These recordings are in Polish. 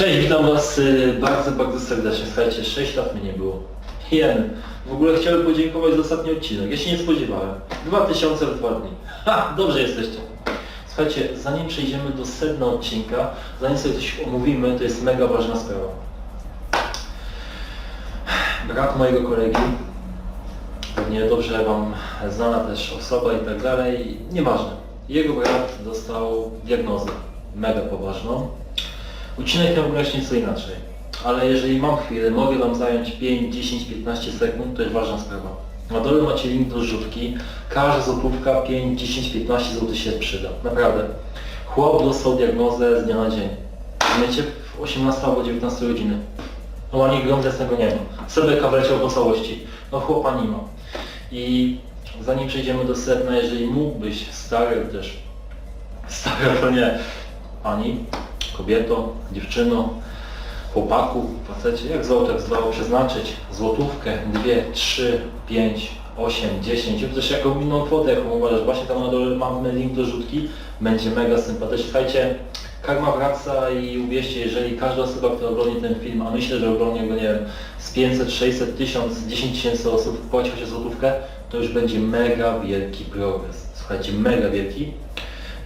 Cześć, witam Was y, bardzo, bardzo serdecznie. Słuchajcie, 6 lat mnie nie było. Jen. W ogóle chciałem podziękować za ostatni odcinek. Ja się nie spodziewałem. 2000 w dwa dni. Ha, dobrze jesteście. Słuchajcie, zanim przejdziemy do sedna odcinka, zanim sobie coś omówimy, to jest mega ważna sprawa. Brat mojego kolegi, pewnie dobrze Wam znana też osoba i tak dalej, nieważne. Jego brat dostał diagnozę mega poważną. Odcinek miał wyglądać nieco inaczej, ale jeżeli mam chwilę, mogę Wam zająć 5, 10, 15 sekund, to jest ważna sprawa. Na dole macie link do rzutki, każda złotówka 5, 10, 15 zł się przyda, naprawdę. Chłop dostał diagnozę z dnia na dzień. Rozumiecie? W 18 albo 19 godziny. No ani grądze z tego nie ma. Sebeka wleciał po całości. No chłopa nie ma. I zanim przejdziemy do sedna, jeżeli mógłbyś, stary też, stary to nie, pani, kobieto, dziewczyno, chłopaku, facecie, jak zwał, tak zwał, przeznaczyć złotówkę, dwie, trzy, pięć, osiem, dziesięć, lub też jaką inną kwotę, jaką uważasz. Właśnie tam na dole mamy link do rzutki, będzie mega sympatyczny. Słuchajcie, karma wraca i uwierzcie, jeżeli każda osoba, która ogląda ten film, a myślę, że ogląda go, nie wiem, z 500, 600, 1000, 10 tysięcy osób, płaci chociaż złotówkę, to już będzie mega wielki progres. Słuchajcie, mega wielki.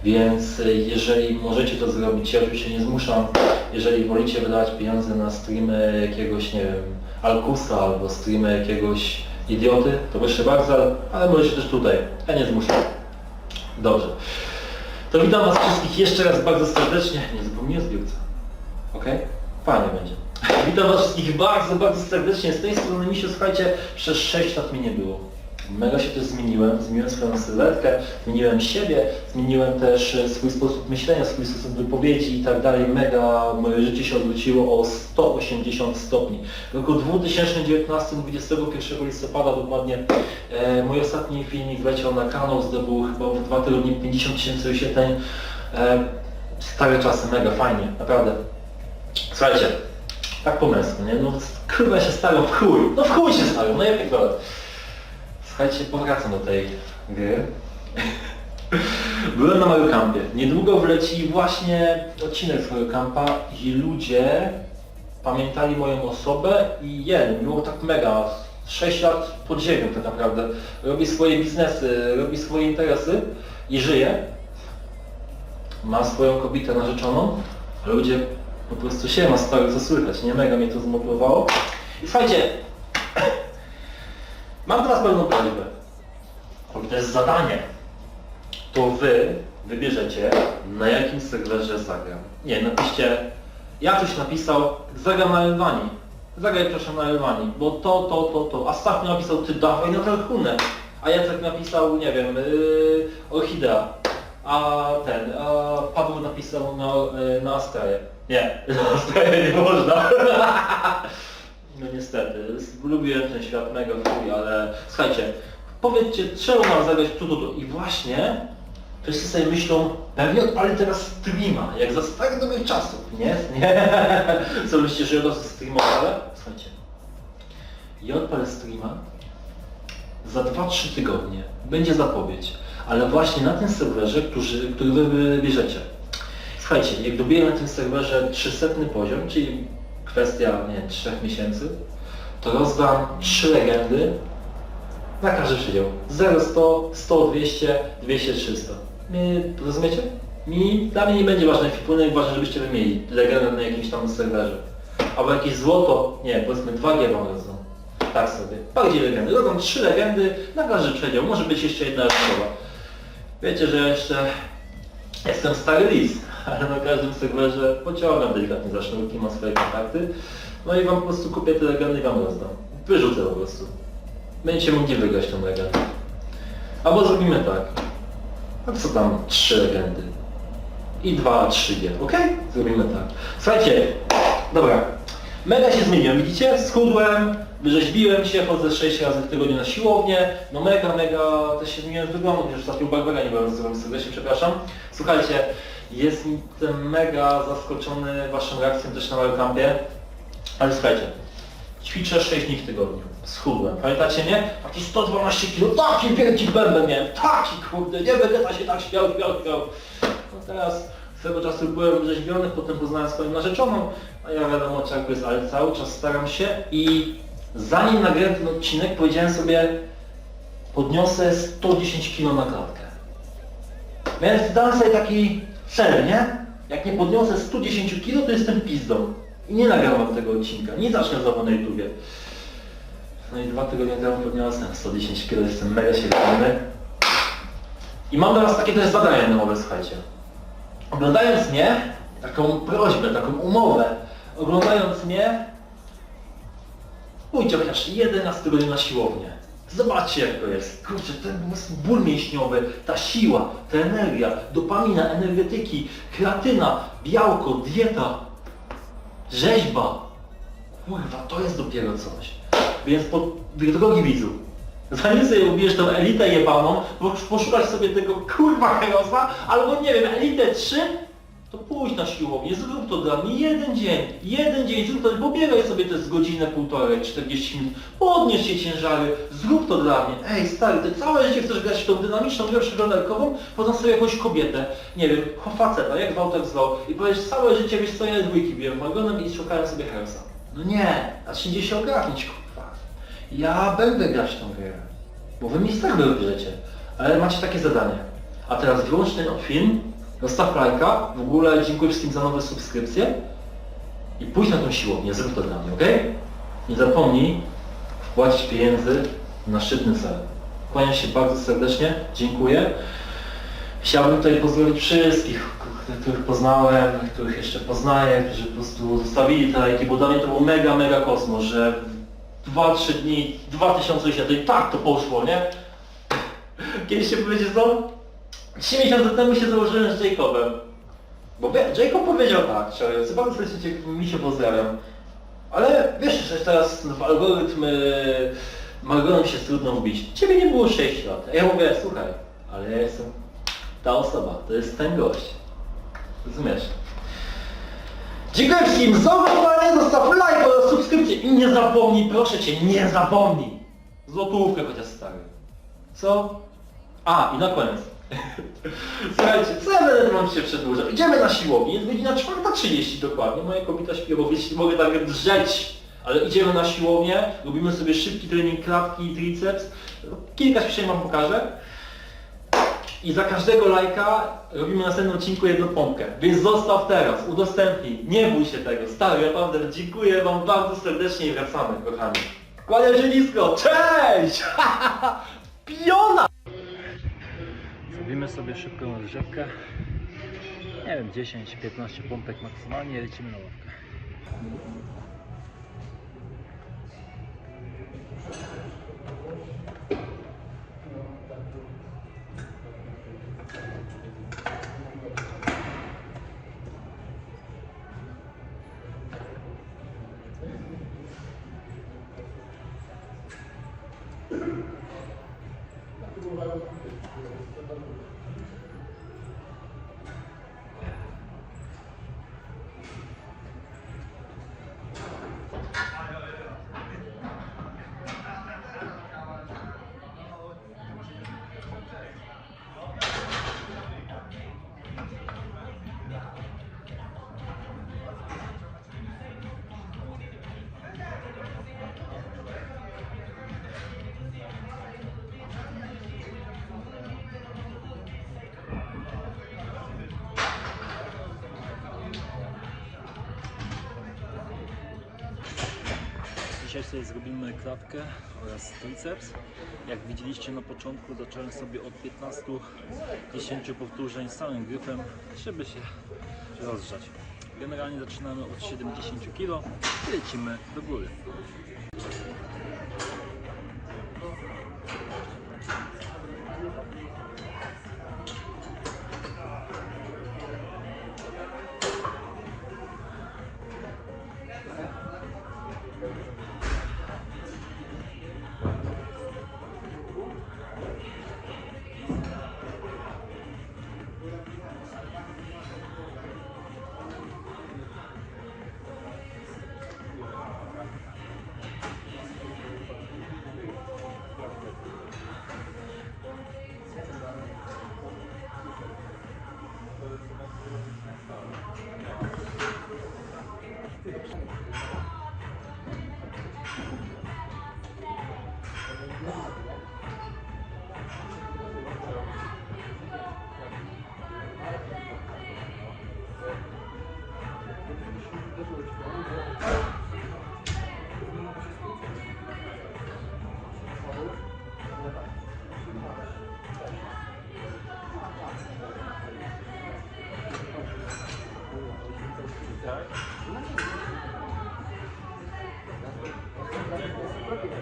Więc y, jeżeli możecie to zrobić, ja oczywiście nie zmuszam, jeżeli wolicie wydawać pieniądze na streamy jakiegoś, nie wiem, Alkusa albo streamy jakiegoś idioty, to proszę bardzo, ale- możecie też tutaj. Ja nie zmuszam. Dobrze. To witam Was wszystkich jeszcze raz bardzo serdecznie. Nie zapomnij o zbiórce. Ok? Fajnie będzie. Witam Was wszystkich bardzo, bardzo serdecznie. Z tej strony Misiu, słuchajcie, przez 6 lat mnie nie było. Mega się też zmieniłem, zmieniłem swoją sylwetkę, zmieniłem siebie, zmieniłem też e, swój sposób myślenia, swój sposób wypowiedzi i tak dalej. Mega moje życie się odwróciło o 180 stopni. W roku 2019, 21 listopada dokładnie, e, mój ostatni filmik wleciał na kanał, zdobył chyba w dwa tygodnie 50 tysięcy wyświetleń. E, stare czasy, mega fajnie, naprawdę. Słuchajcie, tak po męsku, nie? No kurwa się stawią w chuj, no w chuj się stawią, no ja pierdolę. Słuchajcie, powracam do tej gry. Byłem na Mario Campie. Niedługo wleci właśnie odcinek z Mario Campa i ludzie pamiętali moją osobę i jeden, było tak mega, 6 lat pod ziemią tak naprawdę. Robi swoje biznesy, robi swoje interesy i żyje. Ma swoją kobietę narzeczoną, ludzie po prostu się ma stary, co słychać, nie? Mega mnie to zmotywowało. I słuchajcie, Mam do Was pewną prośbę. To jest zadanie. To Wy wybierzecie, na jakim serwerze zagram. Nie, napiszcie, ja coś napisał, zagram na Elwanii. Zagraj proszę na Elwanii, bo to, to, to, to. A Stach napisał, ty dawaj na Telchunę. A Jacek napisał, nie wiem, yy, Orchidea. A ten, a Paweł napisał na, yy, na Astraję. Nie, na Astraję nie można. No niestety, lubiłem ten świat mega chuj, ale słuchajcie, powiedzcie, czemu mam zagrać tu, tu, tu. I właśnie wszyscy sobie myślą, pewnie odpali teraz streama, jak za starych dobrych czasów, nie? Nie. Co myślicie, że ja to streamowałem? Słuchajcie, ja odpalę streama za 2-3 tygodnie, będzie zapowiedź, ale właśnie na tym serwerze, który, który wy wybierzecie. Słuchajcie, jak dobiję na tym serwerze 300 poziom, czyli kwestia, nie 3 miesięcy, to rozdam 3 legendy na każdy przedział. 0, 100, 100, 200, 200, 300. Mi, rozumiecie? Mi, dla mnie nie będzie ważne ekwipunek, ważne, żebyście wy mieli legendę na jakimś tam serwerze. Albo jakieś złoto, nie, powiedzmy 2G wam rozdam. Tak sobie. Bardziej legendy. Rozdam 3 legendy na każdy przedział. Może być jeszcze jedna rozmowa. Wiecie, że jeszcze Jestem stary lis, ale na każdym serwerze pociągam delikatnie za sznurki, mam swoje kontakty. No i wam po prostu kupię te legendy i wam rozdam. Wyrzucę po prostu. Będziecie mogli wygrać tą legendę. Albo zrobimy tak. A co tam? Trzy legendy. I dwa 3G, ok? Zrobimy tak. Słuchajcie, dobra. Mega się zmieniłem, widzicie? Schudłem, wyrzeźbiłem się, chodzę 6 razy w tygodniu na siłownię. No mega, mega też się zmieniłem wyglądu, chociaż ostatnio Barbara nie byłem zdrowym serdecznie, przepraszam. Słuchajcie, jestem mega zaskoczony waszą reakcją też na Campie. Ale słuchajcie, ćwiczę 6 dni w tygodniu. Schudłem. Pamiętacie mnie? Taki 112 kg, taki wielki bęben miałem, taki kurde, nie będę się tak śmiał, śmiał, śmiał. No teraz Swego czasu byłem rzeźbiony, potem poznałem swoją narzeczoną, a ja wiadomo jakby jest, ale cały czas staram się i zanim nagrałem ten odcinek powiedziałem sobie podniosę 110 kg na klatkę. Więc dałem sobie taki cel, nie? Jak nie podniosę 110 kg, to jestem pizdą. I nie nagrałem tego odcinka, nie zacznę znowu na YouTubie. No i dwa tygodnie temu podniosłem 110 kg, jestem mega świetny. I mam teraz takie też zadanie nowe, słuchajcie. Oglądając mnie, taką prośbę, taką umowę, oglądając mnie, pójdźcie chociaż 11 godzin na siłownię. Zobaczcie jak to jest. Kurczę, ten ból mięśniowy, ta siła, ta energia, dopamina, energetyki, kreatyna, białko, dieta, rzeźba. Kurwa, to jest dopiero coś. Więc po, drogi widzu, zanim sobie ubierzesz tą elitę jebaną, posz- poszukasz sobie tego kurwa herosa, albo nie wiem, elitę 3, to pójdź na siłownię, zrób to dla mnie jeden dzień, jeden dzień, zrób to, pobieraj sobie te z godzinę, półtorej, 40 minut, podnieś się ciężary, zrób to dla mnie. Ej stary, ty całe życie chcesz grać w tą dynamiczną grę przygodarkową, potem sobie jakąś kobietę, nie wiem, faceta, jak zwał, tak zwał, i powiesz całe życie, wiesz co, ja dwójki biłem wagonem i szukałem sobie herosa. No nie, zacznijcie się ogarnić, kurwa. Ja będę grać tą grę, bo wy mi z tego wybierzecie, ale macie takie zadanie. A teraz wyłącz ten film, zostaw lajka, w ogóle dziękuję wszystkim za nowe subskrypcje i pójdź na tą siłownię, zrób to dla mnie, ok? Nie zapomnij wpłacić pieniędzy na szczytny cel. Kłaniam się bardzo serdecznie, dziękuję. Chciałbym tutaj pozdrowić wszystkich, których poznałem, których jeszcze poznaję, którzy po prostu zostawili te lajki, bo dla mnie to był mega, mega kosmos, że w 2-3 dni, 2000 to i tak to poszło, nie? Kiedyś się powiedzieć co? Trzy miesiące temu się założyłem z Jacobem. Bo wie, Jacob powiedział tak, że bardzo serdecznie mi się pozdrawiam. Ale wiesz, że teraz w algorytm się trudno wbić. Ciebie nie było 6 lat. A ja mówię, słuchaj, ale ja jestem ta osoba, to jest ten gość. Rozumiesz? Dziękuję wszystkim za oglądanie, zostaw lajka, subskrypcję i nie zapomnij, proszę Cię, nie zapomnij! Złotówkę chociaż stary. Co? A, i na koniec. Słuchajcie, co ja będę wam się przedłużał? Idziemy na siłownię, jest godzina 4.30 dokładnie, moja kobieta śpi obok, jeśli mogę tak drzeć. Ale idziemy na siłownię, robimy sobie szybki trening klatki i triceps. Kilka ćwiczeń wam pokażę. I za każdego lajka robimy na następnym odcinku jedną pompkę. Więc zostaw teraz, udostępnij, nie bój się tego. Stary, naprawdę dziękuję wam bardzo serdecznie i wracamy, kochani. Kłaniam się nisko, cześć! sobie szybką rozgrzewkę. Nie wiem, 10-15 pompek maksymalnie, lecimy na ławkę. Dzisiaj sobie zrobimy klatkę oraz triceps. Jak widzieliście na początku zacząłem sobie od 15-10 powtórzeń z całym gryfem, żeby się rozgrzać. Generalnie zaczynamy od 70 kg i lecimy do góry.